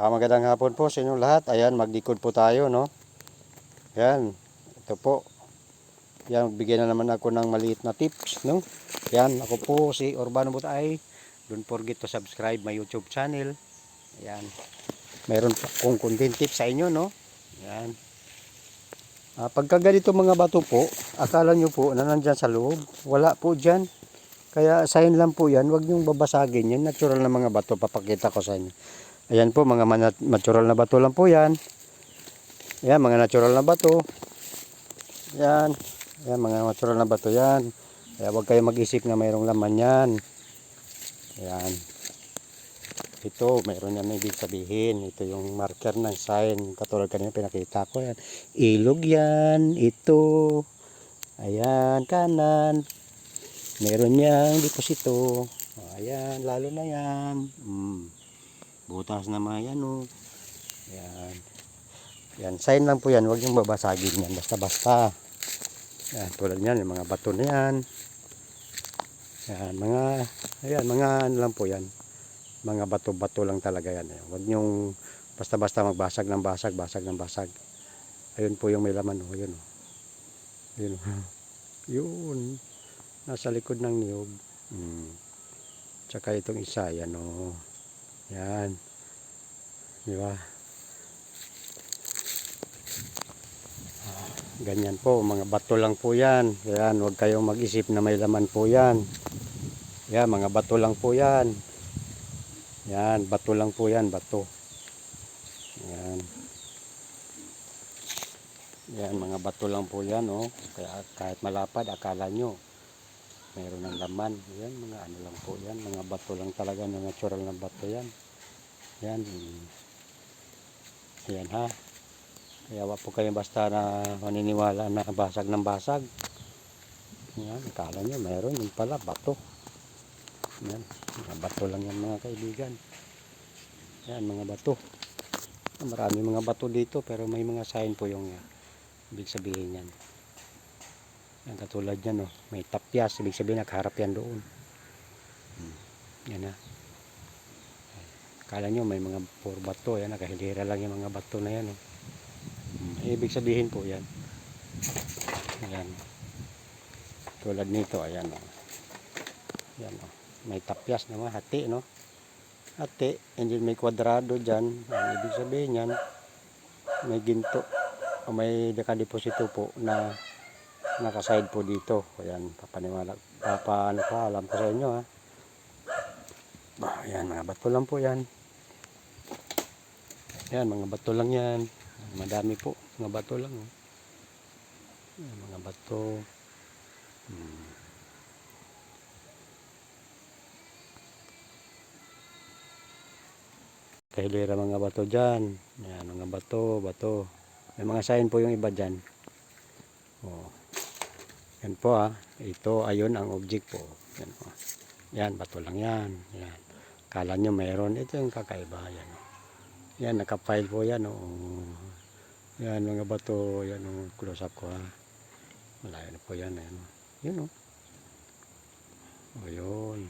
Ah, magandang hapon po sa inyo lahat. Ayan, maglikod po tayo, no? Yan. Ito po. Yan, bigyan na naman ako ng maliit na tips, no? Yan, ako po si Urbano Butay. Don't forget to subscribe my YouTube channel. Ayan. Mayroon pa akong content tips sa inyo, no? Yan. Ah, pagka ganito mga bato po, akala nyo po na nandyan sa loob. Wala po dyan. Kaya sign lang po yan. Huwag nyong babasagin yan. Natural na mga bato. Papakita ko sa inyo. Ayan po, mga natural na bato lang po yan. Ayan, mga natural na bato. Ayan. Ayan, mga natural na bato yan. Kaya huwag kayo mag-isip na mayroong laman yan. Ayan. Ito, mayroon yan ibig sabihin. Ito yung marker ng sign. Katulad kanina pinakita ko yan. Ilog yan. Ito. Ayan, kanan. Meron yang deposito. Ayan, lalo na yan. Mm. Butas na mga yan, oh. Yan. Yan, sign lang po yan. Huwag yung babasagin yan. Basta-basta. Yan, tulad yan, yung mga bato na yan. Yan, mga, ayan, mga ano lang po yan. Mga bato-bato lang talaga yan. eh. Huwag yung basta-basta magbasag ng basag, basag ng basag. Ayun po yung may laman, oh. Yun, oh. Yun, oh. Yun. Nasa likod ng niyog. Hmm. Tsaka itong isa, yan, oh. Yan. Di ba? Ah, Ganyan po, mga bato lang po yan. Yan, huwag kayong mag-isip na may laman po yan. Yan, mga bato lang po yan. Yan, bato lang po yan, bato. Yan. Yan, mga bato lang po yan, oh. Kaya kahit malapad, akala nyo, mayroon ng laman. Yan, mga ano lang po yan. Mga bato lang talaga, na natural na bato yan. Yan. Mm. Yan ha. Kaya wag po kayo basta na maniniwala na basag ng basag. Yan, akala nyo mayroon. Yung pala, bato. Yan, mga bato lang yan mga kaibigan. Yan, mga bato. Marami mga bato dito pero may mga sign po yung yan. Ibig sabihin yan. Yan katulad yan, oh. may tapyas. Ibig sabihin nakaharap yan doon. Hmm. Yan na. Kala nyo may mga puro bato. Yan, nakahilira lang yung mga bato na yan. Oh. Ibig sabihin po yan. Ayan. Tulad nito, ayan. Oh. Yan, oh. May tapyas naman, hati, no? Hati, and then may kwadrado dyan. Ang ibig sabihin yan, may ginto. O may nakadeposito po na nakaside po dito. Ayan, papaniwala. Papaano pa, alam ko sa inyo, ha? Ayan, mga bato lang po yan. Ayan, mga bato lang yan. Madami po, mga bato lang. Oh. Ayan, mga bato. Hmm. Kahilera mga bato dyan. Ayan, mga bato, bato. May mga sign po yung iba dyan. Oh. Yan po ah. Ito, ayun ang object po. Yan, oh. yan bato lang yan. Yan. Kala nyo mayroon. Ito yung kakaiba. Yan, oh. yan nakapile po yan. Oh. Yan, mga bato. Yan, oh. close up ko ha. Malayo na po yan. Yan, oh. Yun, oh. O, yun.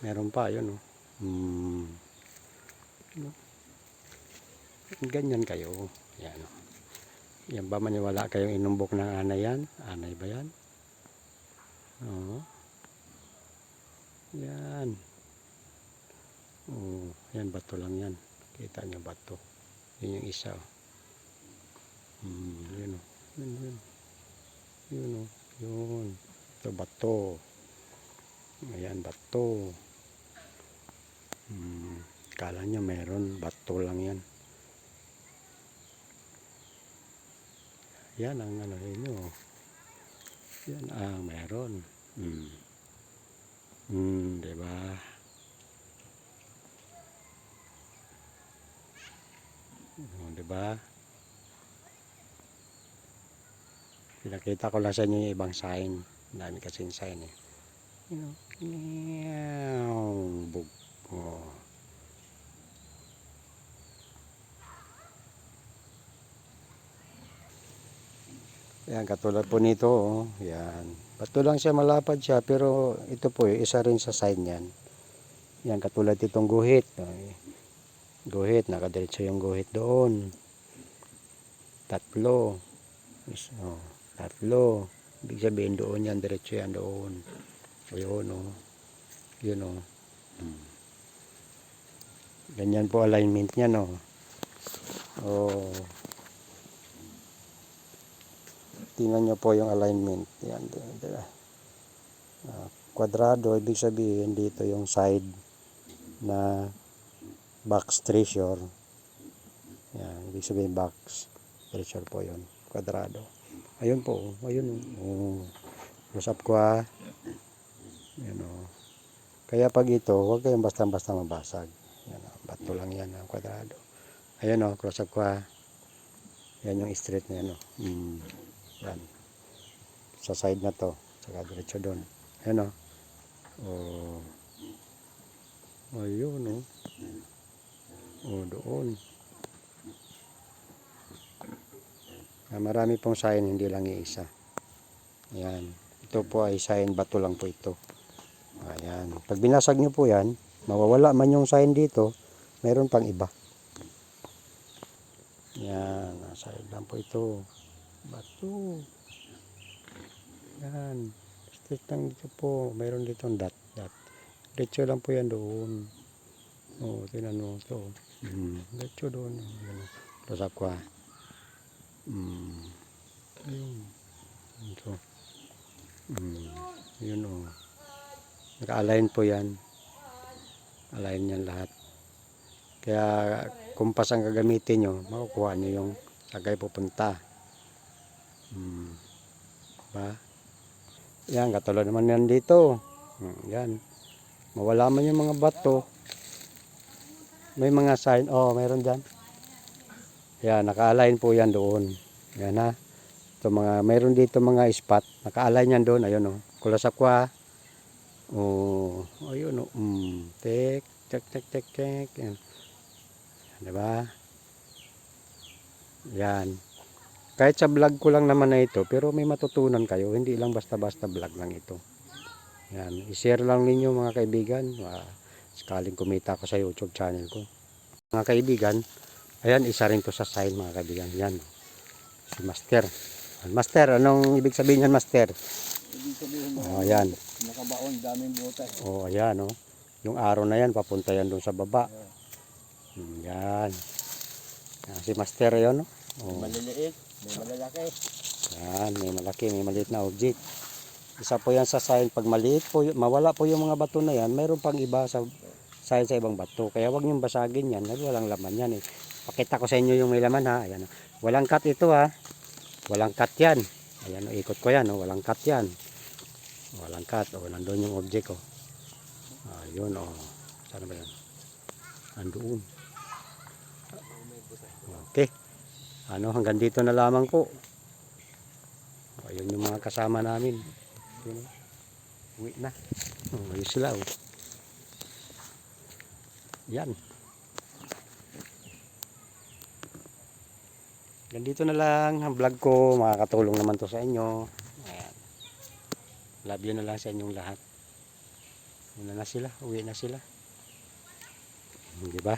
Meron pa, yun, oh. Hmm. Ganyan kayo. Yan, oh. Yan ba maniwala kayong inumbok ng anay yan? Anay ba yan? Oo. Yan. Oo. Yan, bato lang yan. Kita nyo bato. Yun yung isa. oh. Hmm, yun o. Yun, yun. Yun o. Yun. Ito bato. Ayan, bato. Hmm. Kala nyo meron. Bato lang yan. Yan ang ano inyo. Yan ang meron. Hmm. Hmm, 'di ba? Oh, 'di ba? Pinakita ko lang sa inyo yung ibang sign. Dami kasing sign eh. You know, meow, bug. Oh. Yan, katulad po nito, oh. Yan. Bato lang siya, malapad siya, pero ito po, eh, isa rin sa sign yan. Yan, katulad itong guhit. Oh. Guhit, nakadiretso yung guhit doon. Tatlo. Is, oh, tatlo. Ibig sabihin doon yan, diretso yan doon. O yun o. Yun o. Hmm. Ganyan po alignment niya no. Oh. Tingnan nyo po yung alignment. Yan. yan. Ah, kwadrado, ibig sabihin dito yung side na box treasure. Yan, ibig sabihin box treasure po yun. Kwadrado. Ayun po, ayun. Oh. Close up ko ha. Yan oh. Kaya pag ito, huwag kayong basta-basta mabasag. Yan oh. Bato lang yan ang kwadrado. Ayun oh, close up ko ha. Yan yung straight na yan oh. Mm. Yan. Sa side na to. Saka diretso doon. Yan oh. Oh. Ayun oh. Oh, doon. Ah, marami pong sign, hindi lang iisa. Ayan. Ito po ay sign, bato lang po ito. Ayan. Pag binasag nyo po yan, mawawala man yung sign dito, meron pang iba. Yan. Sign lang po ito. Bato. Yan. Straight lang dito po. Meron dito dot. Dot. Diretso lang po yan doon. Oo, oh, tinan mo ito. Hmm. Diretso doon. Yan. Tapos ako ah. Hmm. Ayun. Ito. Hmm. Yun o. Oh. Naka-align po yan. Align yan lahat. Kaya kumpas ang gagamitin nyo, makukuha nyo yung sagay pupunta. Hmm. Ba? Yan, katulad naman yan dito. Hmm, yan. Mawala man yung mga bato. May mga sign. Oh, mayroon dyan. Yan, naka-align po yan doon. Yan ha. Ito mga, mayroon dito mga spot. Naka-align yan doon. Ayun oh. Kulasap ko ha. Oh, ayun oh. Mm. Tek, tek, tek, tek, tek. Yan. Diba? Yan. Kahit sa vlog ko lang naman na ito, pero may matutunan kayo. Hindi lang basta-basta vlog lang ito. Yan. I-share lang ninyo mga kaibigan. Uh, sakaling kumita ko sa YouTube channel ko. Mga kaibigan, ayan, isa rin to sa sign mga kaibigan. Yan. Si Master. Master, anong ibig sabihin yan, Master? Ibig sabihin Oh, ayan. nakabaon, daming butas. Oh, ayan, oh. Yung araw na yan, papunta yan doon sa baba. Hmm, Yan. Yan, si Master yun, no? Oh. Maliliit, may malalaki. Yan, may malaki, may maliit na object. Isa po yan sa sign. Pag maliit po, mawala po yung mga bato na yan, mayroon pang iba sa sign sa ibang bato. Kaya wag niyong basagin yan, walang laman yan eh. Pakita ko sa inyo yung may laman ha. Ayan, walang cut ito ha. Walang cut yan. Ayan, oh, ikot ko yan, oh. walang cut yan. Walang cut, oh, nandun yung object oh. Ayun, oh. Saan ba yan? Andoon. Okay. Ano, hanggang dito na lamang po. Ayun yung mga kasama namin. Yun. Uwi na. Oh, sila. Oh. Yan. Ganito na lang ang vlog ko. Makakatulong naman to sa inyo. Ayan. Love you na lang sa inyong lahat. Una na sila. Uwi na sila. Di ba?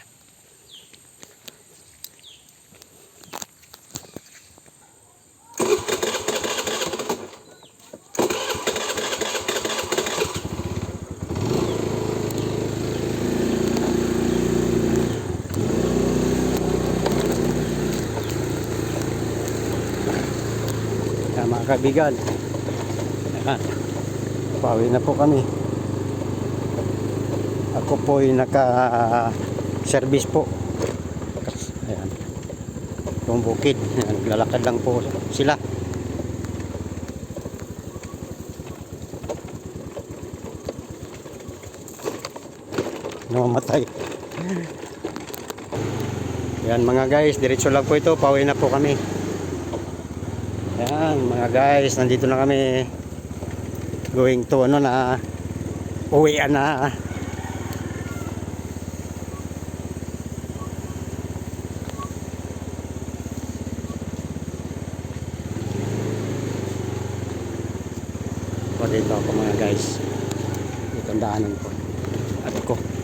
Yan mga kaibigan. Ayan. Pawi na po kami. Ako po ay naka-service po. Ayan. Itong bukid. Ayan, Naglalakad lang po sila. Namamatay. Yan mga guys, diretso lang po ito. Pauwi na po kami. Yan mga guys, nandito na kami. Going to ano na uwian na. Po dito ako mga guys. Dito ang daanan ko. At ko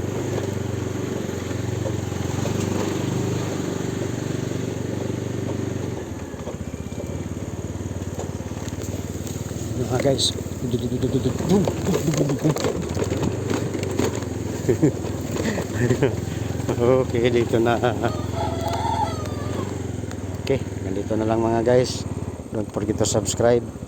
guys. okay, dito na. Okay, ganito na lang mga guys. Don't forget to subscribe.